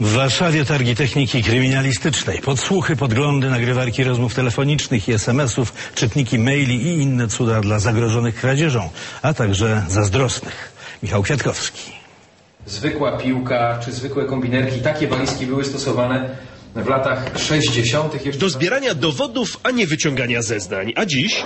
W Warszawie targi techniki kryminalistycznej, podsłuchy, podglądy, nagrywarki rozmów telefonicznych i SMS-ów, czytniki maili i inne cuda dla zagrożonych kradzieżą, a także zazdrosnych. Michał Kwiatkowski. Zwykła piłka czy zwykłe kombinerki, takie walizki były stosowane w latach 60. jeszcze. Do zbierania dowodów, a nie wyciągania zeznań. A dziś?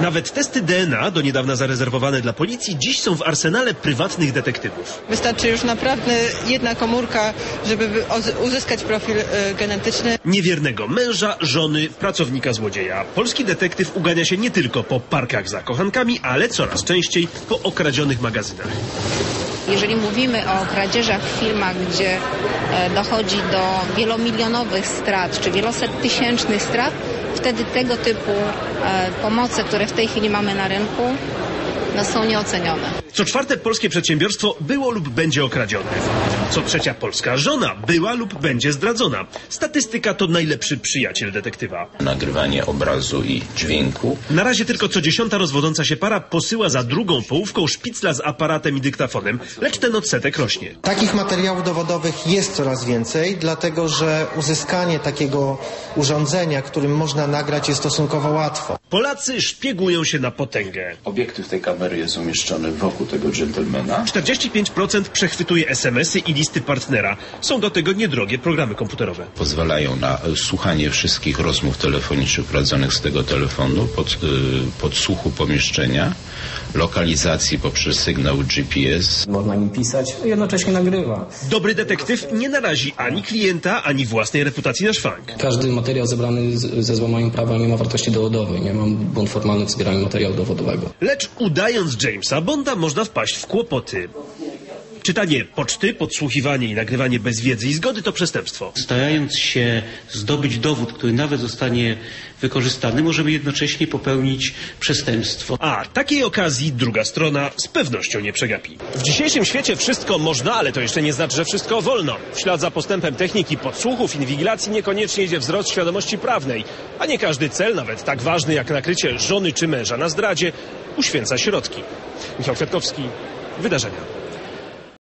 Nawet testy DNA, do niedawna zarezerwowane dla policji, dziś są w arsenale prywatnych detektywów. Wystarczy już naprawdę jedna komórka, żeby uzyskać profil e, genetyczny. Niewiernego męża, żony, pracownika złodzieja. Polski detektyw ugania się nie tylko po parkach za kochankami, ale coraz częściej po okradzionych magazynach. Jeżeli mówimy o kradzieżach w filmach, gdzie e, dochodzi do wielomilionowych strat czy wieloset tysięcznych strat, wtedy tego typu e, pomoce, które w tej chwili mamy na rynku, no, są nieocenione. Co czwarte polskie przedsiębiorstwo było lub będzie okradzione. Co trzecia polska żona była lub będzie zdradzona. Statystyka to najlepszy przyjaciel detektywa. nagrywanie obrazu i dźwięku. Na razie tylko co dziesiąta rozwodząca się para posyła za drugą połówką szpicla z aparatem i dyktafonem, lecz ten odsetek rośnie. Takich materiałów dowodowych jest coraz więcej, dlatego że uzyskanie takiego urządzenia, którym można nagrać jest stosunkowo łatwo. Polacy szpiegują się na potęgę. Obiektyw tej kamery jest umieszczony wokół tego dżentelmena. 45% przechwytuje SMS-y i listy partnera. Są do tego niedrogie programy komputerowe. Pozwalają na e, słuchanie wszystkich rozmów telefonicznych prowadzonych z tego telefonu, pod, y, podsłuchu pomieszczenia, lokalizacji poprzez sygnał GPS. Można nim pisać, a jednocześnie nagrywa. Dobry detektyw nie narazi ani klienta, ani własnej reputacji na szwank. Każdy materiał zebrany ze złamaniem prawa nie ma wartości dowodowej. Nie mam błąd formalny w zbieraniu materiału dowodowego. Lecz udając Jamesa Bonda można wpaść w kłopoty. Czytanie poczty, podsłuchiwanie i nagrywanie bez wiedzy i zgody to przestępstwo. Starając się zdobyć dowód, który nawet zostanie wykorzystany, możemy jednocześnie popełnić przestępstwo. A takiej okazji druga strona z pewnością nie przegapi. W dzisiejszym świecie wszystko można, ale to jeszcze nie znaczy, że wszystko wolno. W ślad za postępem techniki podsłuchów, inwigilacji niekoniecznie idzie wzrost świadomości prawnej, a nie każdy cel, nawet tak ważny jak nakrycie żony czy męża na zdradzie, uświęca środki. Michał Kwiatkowski, Wydarzenia.